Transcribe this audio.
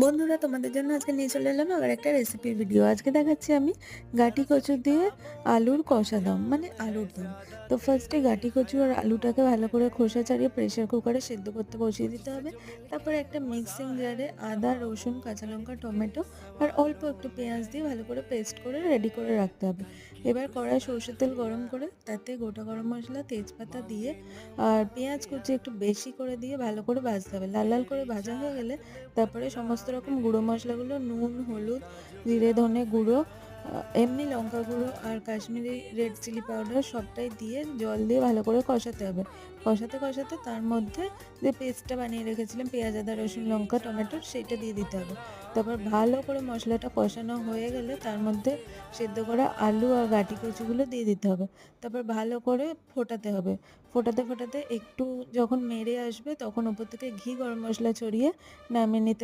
বন্ধুরা, তোমাদের জন্য আজকে নিয়ে চলে এলাম আবার একটা রেসিপি ভিডিও আজকে দেখাচ্ছি আমি গাটি কচু দিয়ে আলুর কষা দম মানে আলুর দম। তো ফার্স্টে গাটি কচু আর আলুটাকে ভালো করে খোসা ছাড়িয়ে প্রেশার কুকারে সেদ্ধ করতে বসিয়ে দিতে হবে। তারপরে একটা মিক্সিং জারে আদা, রসুন, কাঁচা লঙ্কা, টমেটো আর অল্প একটু পেঁয়াজ দিয়ে ভালো করে পেস্ট করে রেডি করে রাখতে হবে। এবার কড়াই সরষের তেল গরম করে তাতে গোটা গরম মশলা, তেজপাতা দিয়ে আর পেঁয়াজ কুচি একটু বেশি করে দিয়ে ভালো করে ভাজতে হবে। লাল লাল করে ভাজা হয়ে গেলে তারপরে সমস্ত রকম গুঁড়ো মশলাগুলো, নুন, হলুদ, জিরে, ধনে গুঁড়ো এমনি লঙ্কা গুঁড়ো আর কাশ্মীরি রেড চিলি পাউডার সবটাই দিয়ে জল দিয়ে ভালো করে কষাতে হবে। কষাতে কষাতে তার মধ্যে যে পেস্টটা বানিয়ে রেখেছিলাম, পেঁয়াজ, আদা, রসুন, লঙ্কা, টমেটো সেইটা দিয়ে দিতে হবে। তারপর ভালো করে মশলাটা কষানো হয়ে গেলে তার মধ্যে সেদ্ধ করা আলু আর গাটি কচুগুলো দিয়ে দিতে হবে। তারপর ভালো করে ফোটাতে হবে। ফোটাতে ফোটাতে একটু যখন মেরে আসবে তখন ওপর থেকে ঘি, গরম মশলা ছড়িয়ে নামিয়ে নিতে